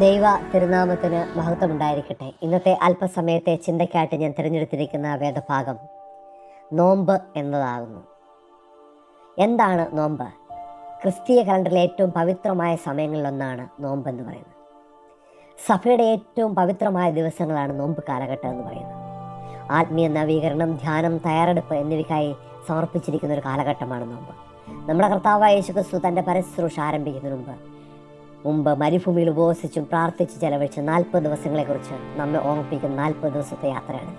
ദൈവ തിരുനാമത്തിന് മഹത്വമുണ്ടായിരിക്കട്ടെ. ഇന്നത്തെ അല്പസമയത്തെ ചിന്തയ്ക്കായിട്ട് ഞാൻ തിരഞ്ഞെടുത്തിരിക്കുന്ന വേദഭാഗം നോമ്പ് എന്നതാകുന്നു. എന്താണ് നോമ്പ്? ക്രിസ്തീയ കലണ്ടറിലെ ഏറ്റവും പവിത്രമായ സമയങ്ങളിലൊന്നാണ് നോമ്പ് എന്ന് പറയുന്നത്. സഭയുടെ ഏറ്റവും പവിത്രമായ ദിവസങ്ങളാണ് നോമ്പ് കാലഘട്ടം എന്ന് പറയുന്നത്. ആത്മീയ നവീകരണം ധ്യാനം തയ്യാറെടുപ്പ് എന്നിവയ്ക്കായി സമർപ്പിച്ചിരിക്കുന്ന ഒരു കാലഘട്ടമാണ് നോമ്പ്. നമ്മുടെ കർത്താവായ യേശുക്രിസ്തു തന്റെ പരശ്രൂഷ ആരംഭിക്കുന്നതിന് മുമ്പ് മുമ്പ് മരുഭൂമിയിൽ ഉപവസിച്ചും പ്രാർത്ഥിച്ച് ചെലവഴിച്ച നാൽപ്പത് ദിവസങ്ങളെക്കുറിച്ച് നമ്മെ ഓർമ്മിപ്പിക്കുന്ന നാൽപ്പത് ദിവസത്തെ യാത്രയാണ്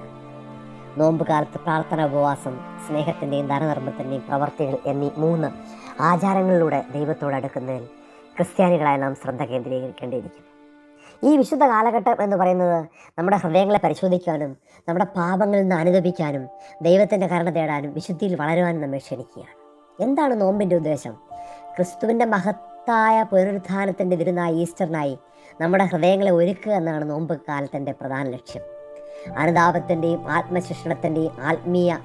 നോമ്പുകാലത്ത് പ്രാർത്ഥന ഉപവാസം സ്നേഹത്തിന്റെയും ദാനധർമ്മത്തിന്റെയും പ്രവർത്തികൾ എന്നീ മൂന്ന് ആചാരങ്ങളിലൂടെ ദൈവത്തോട് അടുക്കുന്നതിൽ ക്രിസ്ത്യാനികളായ നാം ശ്രദ്ധ കേന്ദ്രീകരിക്കേണ്ടിയിരിക്കുന്നു. ഈ വിശുദ്ധ കാലഘട്ടം എന്ന് പറയുന്നത് നമ്മുടെ ഹൃദയങ്ങളെ പരിശോധിക്കാനും നമ്മുടെ പാപങ്ങളിൽ നിന്ന് അനുദപിക്കാനും ദൈവത്തിന്റെ കരുണ തേടാനും വിശുദ്ധിയിൽ വളരുവാനും നമ്മെ ക്ഷണിക്കുകയാണ്. എന്താണ് നോമ്പിന്റെ ഉദ്ദേശം? ക്രിസ്തുവിന്റെ മഹത്തായ പുനരുത്ഥാനത്തിന്റെ വിരുന്നായി ഈസ്റ്ററിനായി നമ്മുടെ ഹൃദയങ്ങളെ ഒരുക്കുക എന്നാണ് നോമ്പ് കാലത്തിന്റെ പ്രധാന ലക്ഷ്യം. അനുതാപത്തിന്റെയും ആത്മശിക്ഷണത്തിന്റെയും ആത്മീയ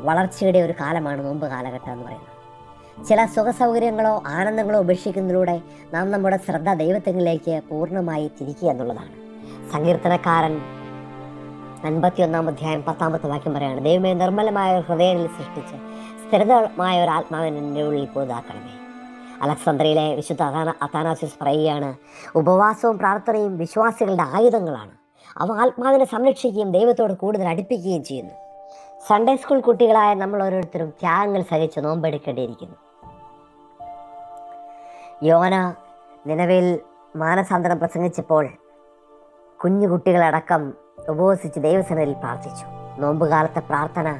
വളർച്ചയുടെ ഒരു കാലമാണ് നോമ്പ് കാലഘട്ടം എന്ന് പറയുന്നത്. ചില സുഖസൗകര്യങ്ങളോ ആനന്ദങ്ങളോ ഉപേക്ഷിക്കുന്നതിലൂടെ നാം നമ്മുടെ ശ്രദ്ധ ദൈവത്തിലേക്ക് പൂർണമായി തിരിക്കുക എന്നുള്ളതാണ്. സങ്കീർത്തനക്കാരൻ അൻപത്തിയൊന്നാം അധ്യായം പത്താമത്തെ വാക്യം പറയാണ് ദൈവമേ നിർമ്മലമായ ഒരു സൃഷ്ടിച്ച് സ്ഥിരതമായ ഒരു ആത്മാവിനെ ഉള്ളിൽ പോതാക്കണമേ. അലക്സാന്ദ്രയിലെ വിശുദ്ധ അതാന അത്താനാസിസ് പറയുകയാണ് ഉപവാസവും പ്രാർത്ഥനയും വിശ്വാസികളുടെ ആയുധങ്ങളാണ്. അവ ആത്മാവിനെ സംരക്ഷിക്കുകയും ദൈവത്തോട് കൂടുതൽ അടുപ്പിക്കുകയും ചെയ്യുന്നു. സൺഡേ സ്കൂൾ കുട്ടികളായ നമ്മൾ ഓരോരുത്തരും ത്യാഗങ്ങൾ സഹിച്ച് നോമ്പെടുക്കേണ്ടിയിരിക്കുന്നു. യോന നിലവിൽ മാനസാന്തരം പ്രസംഗിച്ചപ്പോൾ കുഞ്ഞു കുട്ടികളടക്കം ഉപവസിച്ച് ദൈവസനയിൽ പ്രാർത്ഥിച്ചു. നോമ്പുകാലത്തെ പ്രാർത്ഥന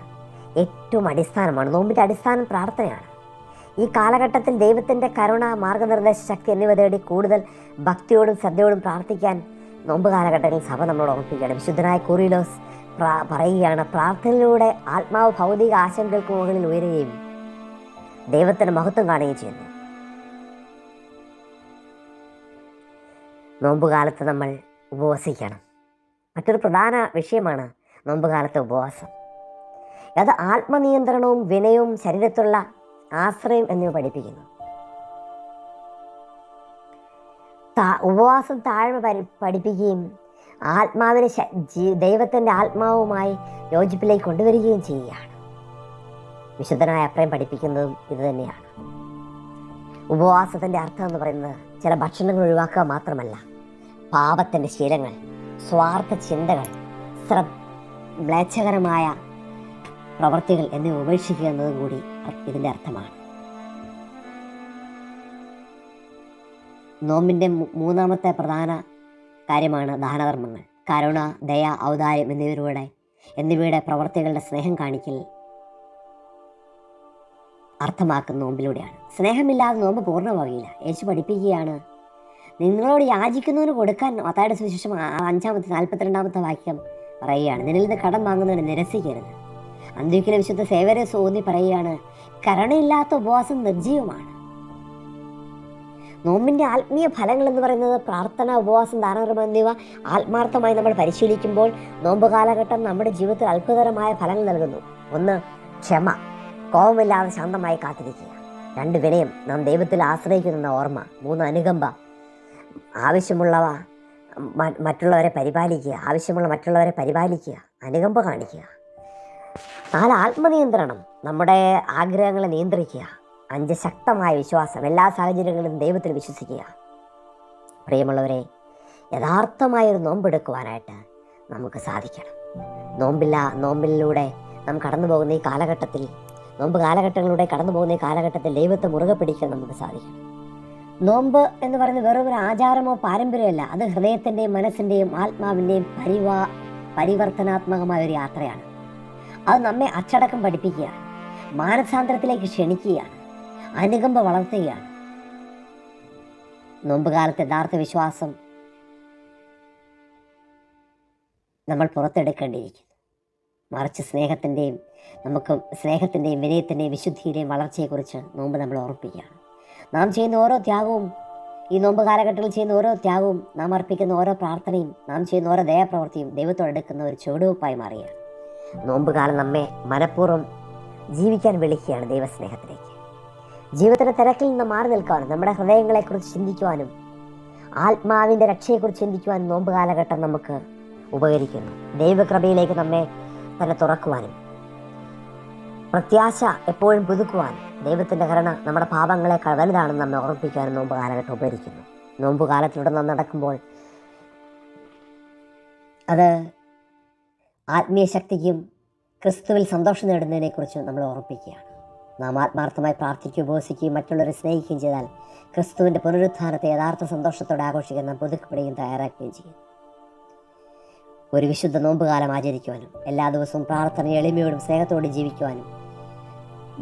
ഏറ്റവും അടിസ്ഥാനമാണ്. നോമ്പിന്റെ അടിസ്ഥാനം പ്രാർത്ഥനയാണ്. ഈ കാലഘട്ടത്തിൽ ദൈവത്തിന്റെ കരുണ മാർഗനിർദ്ദേശ ശക്തി എന്നിവ തേടി കൂടുതൽ ഭക്തിയോടും ശ്രദ്ധയോടും പ്രാർത്ഥിക്കാൻ നോമ്പ് കാലഘട്ടങ്ങളിൽ സഭ നമ്മളോട് ഓർമ്മിപ്പിക്കുകയാണ് വിശുദ്ധനായ കുറിലോസ് പ്രാ പറയുകയാണ് പ്രാർത്ഥനയിലൂടെ ആത്മാവ് ഭൗതിക ആശങ്കകൾക്ക് മുകളിൽ ഉയരുകയും ദൈവത്തിന് മഹത്വം കാണുകയും ചെയ്യുന്നു. നോമ്പുകാലത്ത് നമ്മൾ ഉപവസിക്കണം. മറ്റൊരു പ്രധാന വിഷയമാണ് നോമ്പുകാലത്തെ ഉപവാസം. അത് ആത്മനിയന്ത്രണവും വിനയവും ശരീരത്തുള്ള ആശ്രയം എന്നിവ പഠിപ്പിക്കുന്നു. ഉപവാസം താഴ്മ പരി പഠിപ്പിക്കുകയും ആത്മാവിനെ ദൈവത്തിന്റെ ആത്മാവുമായി യോജിപ്പിലേക്ക് കൊണ്ടുവരികയും ചെയ്യുകയാണ്. വിശുദ്ധനായ അപ്രയം പഠിപ്പിക്കുന്നതും ഇത് തന്നെയാണ്. ഉപവാസത്തിന്റെ അർത്ഥം എന്ന് പറയുന്നത് ചില ഭക്ഷണങ്ങൾ ഒഴിവാക്കുക മാത്രമല്ല പാപത്തിന്റെ ശീലങ്ങൾ സ്വാർത്ഥ ചിന്തകൾ ശ്രദ്ധ മ്ലേച്ഛകരമായ പ്രവർത്തികൾ എന്നെ ഉപേക്ഷിക്കുക എന്നതും കൂടി ഇതിന്റെ അർത്ഥമാണ്. നോമ്പിന്റെ മൂന്നാമത്തെ പ്രധാന കാര്യമാണ് ദാനധർമ്മങ്ങൾ. കരുണ ദയ ഔദാര്യം എന്നിവരുടെ എന്നിവയുടെ പ്രവർത്തികളുടെ സ്നേഹം കാണിക്കൽ അർത്ഥമാക്കുന്ന നോമ്പിലൂടെയാണ്. സ്നേഹമില്ലാതെ നോമ്പ് പൂർണമാകില്ല യേശു പഠിപ്പിക്കുകയാണ് നിങ്ങളോട് യാചിക്കുന്നതിന് കൊടുക്കാൻ മത്തായുടെ സുവിശേഷം അഞ്ചാമത്തെ നാൽപ്പത്തിരണ്ടാമത്തെ വാക്യം പറയുകയാണ്. നിന്നിൽ നിന്ന് കടം വാങ്ങുന്നതിന് നിരസിക്കരുത്. അന്ത്യക്കിലെ വിശുദ്ധ സേവരെ സോന്നി പറയുകയാണ് കരുണയില്ലാത്ത ഉപവാസം നിർജീവമാണ്. നോമ്പിന്റെ ആത്മീയ ഫലങ്ങൾ എന്ന് പറയുന്നത് പ്രാർത്ഥന ഉപവാസം ദാനധർമ്മം എന്നിവ ആത്മാർത്ഥമായി നമ്മൾ പരിശീലിക്കുമ്പോൾ നോമ്പ് കാലഘട്ടം നമ്മുടെ ജീവിതത്തിൽ അത്ഭുതകരമായ ഫലങ്ങൾ നൽകുന്നു. ഒന്ന് ക്ഷമ. കോപമില്ലാതെ ശാന്തമായി കാത്തിരിക്കുക. രണ്ട് വിനയം. നാം ദൈവത്തിൽ ആശ്രയിക്കുന്ന ഓർമ്മ. മൂന്ന് അനുകമ്പ. ആവശ്യമുള്ളവ മറ്റുള്ളവരെ പരിപാലിക്കുക. ആവശ്യമുള്ള മറ്റുള്ളവരെ പരിപാലിക്കുക. അനുകമ്പ കാണിക്കുക. നാല് ആത്മനിയന്ത്രണം നമ്മുടെ ആഗ്രഹങ്ങളെ നിയന്ത്രിക്കുക അഞ്ച് ശക്തമായ വിശ്വാസം എല്ലാ സാഹചര്യങ്ങളിലും ദൈവത്തിൽ വിശ്വസിക്കുക. പ്രിയമുള്ളവരെ യഥാർത്ഥമായൊരു നോമ്പെടുക്കുവാനായിട്ട് നമുക്ക് സാധിക്കണം. നോമ്പില്ല നോമ്പിലൂടെ നാം കടന്നു പോകുന്ന ഈ കാലഘട്ടത്തിൽ നോമ്പ് കാലഘട്ടങ്ങളിലൂടെ കടന്നു പോകുന്ന ഈ കാലഘട്ടത്തിൽ ദൈവത്തെ മുറുകെ പിടിക്കാൻ നമുക്ക് സാധിക്കണം. നോമ്പ് എന്ന് പറയുന്നത് വെറും ഒരു ആചാരമോ പാരമ്പര്യമല്ല. അത് ഹൃദയത്തിന്റെയും മനസ്സിന്റെയും ആത്മാവിന്റെയും പരിവാ പരിവർത്തനാത്മകമായ ഒരു യാത്രയാണ്. അത് നമ്മെ അച്ചടക്കം പഠിപ്പിക്കുകയാണ്. മാനസാന്തരത്തിലേക്ക് ക്ഷണിക്കുകയാണ്. അനുകമ്പ വളർത്തുകയാണ്. നോമ്പ് കാലത്ത് യഥാർത്ഥ വിശ്വാസം നമ്മൾ പുറത്തെടുക്കേണ്ടിയിരിക്കുന്നു. മറിച്ച് സ്നേഹത്തിന്റെയും നമുക്ക് സ്നേഹത്തിന്റെയും വിനയത്തിന്റെയും വിശുദ്ധിയുടെയും വളർച്ചയെക്കുറിച്ച് നോമ്പ് നമ്മൾ ഓർപ്പിക്കുകയാണ്. നാം ചെയ്യുന്ന ഓരോ ത്യാഗവും ഈ നോമ്പ് കാലഘട്ടത്തിൽ ചെയ്യുന്ന ഓരോ ത്യാഗവും നാം അർപ്പിക്കുന്ന ഓരോ പ്രാർത്ഥനയും നാം ചെയ്യുന്ന ഓരോ ദയാപ്രവൃത്തിയും ദൈവത്തോടെടുക്കുന്ന ഒരു ചുവടുവെപ്പായി മാറുകയാണ്. നോമ്പ് കാലം നമ്മെ മനഃപൂർവം ജീവിക്കാൻ വിളിക്കുകയാണ് ദൈവസ്നേഹത്തിലേക്ക്. ജീവിതത്തിന്റെ തിരക്കിൽ നിന്ന് മാറി നിൽക്കുവാനും നമ്മുടെ ഹൃദയങ്ങളെക്കുറിച്ച് ചിന്തിക്കുവാനും ആത്മാവിന്റെ രക്ഷയെക്കുറിച്ച് ചിന്തിക്കുവാനും നോമ്പ് കാലഘട്ടം നമുക്ക് ഉപകരിക്കുന്നു. ദൈവകൃപയിലേക്ക് നമ്മെ തന്നെ തുറക്കുവാനും പ്രത്യാശ എപ്പോഴും പുതുക്കുവാനും ദൈവത്തിന്റെ കരുണ നമ്മുടെ പാപങ്ങളെ വലുതാണെന്ന് നമ്മെ ഓർമ്മിപ്പിക്കാനും നോമ്പ് കാലഘട്ടം ഉപകരിക്കുന്നു. നോമ്പ് കാലത്തിലൂടെ നാം നടക്കുമ്പോൾ അത് ആത്മീയ ശക്തിക്കും ക്രിസ്തുവിൽ സന്തോഷം നേടുന്നതിനെക്കുറിച്ചും നമ്മൾ ഓർമ്മിപ്പിക്കുകയാണ് നാം ആത്മാർത്ഥമായി പ്രാർത്ഥിക്കുകയും ഉപവസിക്കുകയും മറ്റുള്ളവരെ സ്നേഹിക്കുകയും ചെയ്താൽ ക്രിസ്തുവിന്റെ പുനരുത്ഥാനത്തെ യഥാർത്ഥ സന്തോഷത്തോടെ ആഘോഷിക്കാൻ നാം പുതുക്കപ്പെടുകയും തയ്യാറാക്കുകയും ചെയ്യും. ഒരു വിശുദ്ധ നോമ്പുകാലം ആചരിക്കുവാനും എല്ലാ ദിവസവും പ്രാർത്ഥന എളിമയോടും സ്നേഹത്തോടും ജീവിക്കുവാനും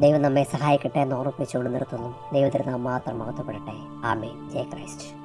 ദൈവം നമ്മെ സഹായിക്കട്ടെ എന്ന് ഓർമ്മിപ്പിച്ചുകൊണ്ട് നിർത്തുന്നു. ദൈവത്തിന് നാം മാത്രം മഹത്വപ്പെടട്ടെ. ആമേ ജയ ക്രൈസ്റ്റ്.